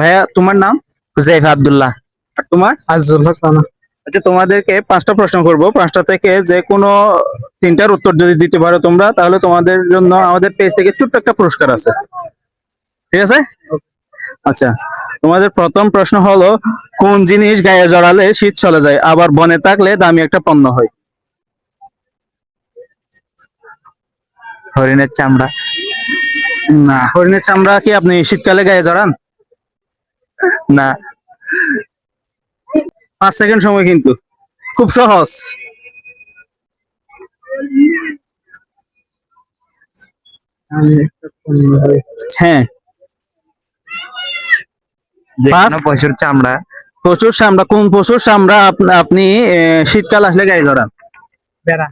ভাইয়া তোমার নাম? হুজাইফ আব্দুল্লাহ। আর তোমার? আজল হক রানা আচ্ছা তোমাদেরকে পাঁচটা প্রশ্ন করব। পাঁচটা থেকে যে কোনো তিনটার উত্তর যদি দিতে পারো তোমরা তাহলে তোমাদের জন্য আমাদের পেজ থেকে ছোট্ট একটা পুরস্কার আছে। ঠিক আছে? আচ্ছা তোমাদের প্রথম প্রশ্ন হলো কোন জিনিস গায়ে জড়ালে শীত চলে যায় আবার বনে থাকলে দামি একটা পণ্য হয়? হরিণের চামড়া। না হরিণের চামড়া কি আপনি শীতকালে গায়ে জড়ান? না। পাঁচ সেকেন্ড সময় কিন্তু। খুব সহজ। আমি একটা পণ্য হয়। পশুর চামড়া। প্রচুর চামড়া। কোন প্রচুর চামড়া আপ- আপনি আহ, শীতকাল আসলে গায়ে জড়ান? বেড়া।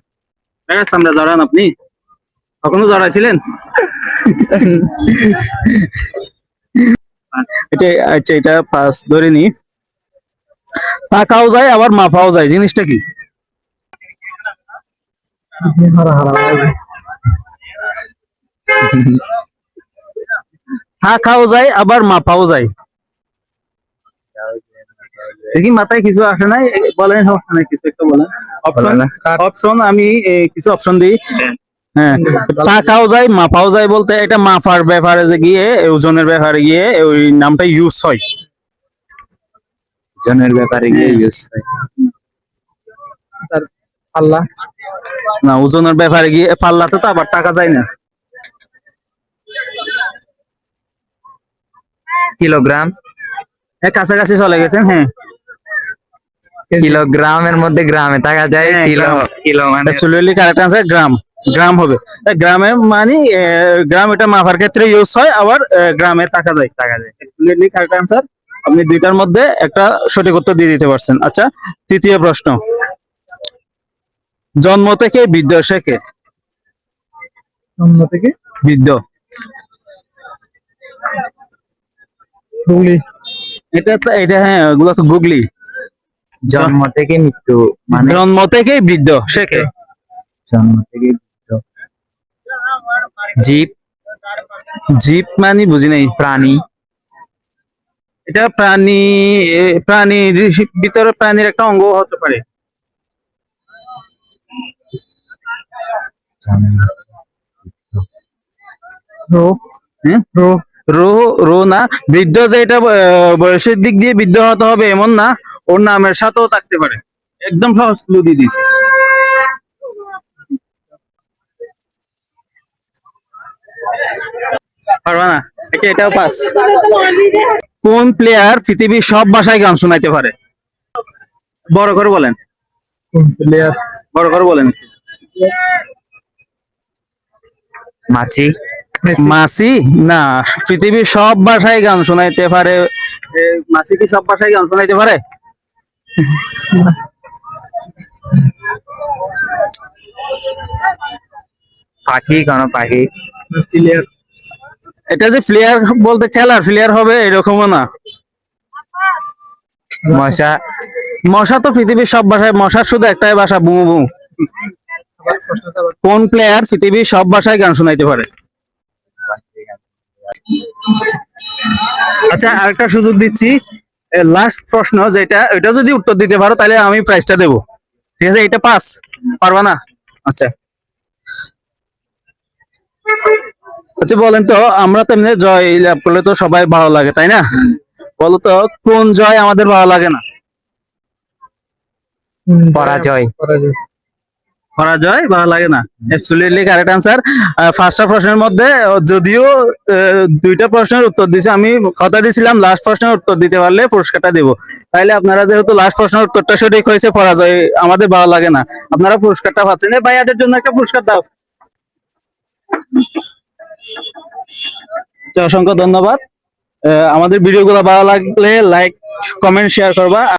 বেড়ার চামড়া জড়ান আপনি? কখনো জড়াইছিলেন? এটা আচ্ছা এটা পাস ধরে নি। টাকাও যায় আবার মাপাও যায়। জিনিসটা কি। টাকাও যায় আবার মাপাও যায়। দেখি মাথায় কিছু আসে নাই? বলেন সমস্যা নাই কিছু একটা বলেন। অপশন অপশন আমি কিছু অপশন দিই। হ্যাঁ টাকাও যায় মাপাও যায় বলতে এটা মাপার ব্যাপারে যে গিয়ে ওজনের ব্যাপারে গিয়ে ওই নামটা ইউজ হয়। জনের ব্যাপারে গিয়ে ইউজ হয়। তার আল্লাহ না ওজনের ব্যাপারে গিয়ে পাল্লাতে তো আবার টাকা যায় না। কিলোগ্রাম? হ্যাঁ কাছাকাছি চলে গেছেন হ্যাঁ। কিলোগ্রামের মধ্যে গ্রামে থাকা যায় হ্যাঁ, কিলো। কিলো মানে actually correct answer gram. Gram হবে। গ্রামে মানে গ্রাম এটা মাপার ক্ষেত্রে ইউজ হয় আবার গ্রামে টাকা যায়। টাকা যায়। কারেক্ট আনসার আপনি দুইটার মধ্যে একটা সঠিক উত্তর দিয়ে দিতে পারছেন। আচ্ছা তৃতীয় প্রশ্ন। জন্ম থেকে বৃদ্ধ শেখে অন্য থেকে বৃদ্ধ। হুগলি এটা এটা হ্যাঁ তো গুগলি। জন্ম থেকে মৃত্যু মানে জন্ম থেকেই বৃদ্ধ শেখে জন্ম থেকে জীব জীব মানে বুঝি নাই, প্রাণী। এটা প্রাণী প্রাণীর ভিতরে প্রাণীর একটা অঙ্গ হতে পারে। না, বৃদ্ধ যে এটা বয়সের দিক দিয়ে বৃদ্ধ হতে হবে এমন না, ওর নামের সাথেও থাকতে পারে। একদম সহজ দিয়ে দিয়েছে। পারবা না? আচ্ছা এটাও পাস। কোন প্লেয়ার পৃথিবীর সব ভাষায় গান শোনাইতে পারে? বড় করে বলেন। কোন প্লেয়ার বড় করে বলেন। মাছি। মাসি না পৃথিবীর সব ভাষায় গান শোনাইতে পারে। মাসি কি সব ভাষায় গান শোনাইতে পারে? পাখি কোন পাখি। প্লেয়ার এটা যে প্লেয়ার বলতে খেলার প্লেয়ার হবে, এরকমও না। মশা মশা তো পৃথিবীর সব ভাষায় মশার শুধু একটাই ভাষা বুমু বুমু কোন প্লেয়ার পৃথিবীর সব ভাষায় গান শোনাইতে পারে? আচ্ছা আরেকটা সুযোগ দিচ্ছি। লাস্ট প্রশ্ন যেটা, এটা যদি উত্তর দিতে পারো, তাহলে আমি প্রাইজটা দেবো। ঠিক আছে, এটা পাস পারবা না? আচ্ছা। আচ্ছা বলেন তো আমরা তো এমনি জয় লাভ করলে তো সবাই ভালো লাগে তাই না? বলো তো কোন জয় আমাদের ভালো লাগে না? পরাজয়। পরাজয়। ভালো লাগে না? অ্যাবসলিউটলি কারেক্ট আনসার ফার্স্টটা প্রশ্নের মধ্যে যদিও আহ, দুইটা প্রশ্নের উত্তর দিছি আমি কথা দিয়েছিলাম লাস্ট প্রশ্নের উত্তর দিতে পারলে পুরস্কারটা দেবো। তাইলে আপনারা যেহেতু লাস্ট প্রশ্নের উত্তরটা সঠিক হয়েছে পরাজয় আমাদের ভালো লাগে না। আপনারা পুরস্কারটা পাচ্ছেন। এ ভাইয়াদের জন্য একটা পুরস্কার দাও। অসংখ্য ধন্যবাদ। আমাদের ভিডিওগুলো ভালো লাগলে লাইক কমেন্ট শেয়ার করবা।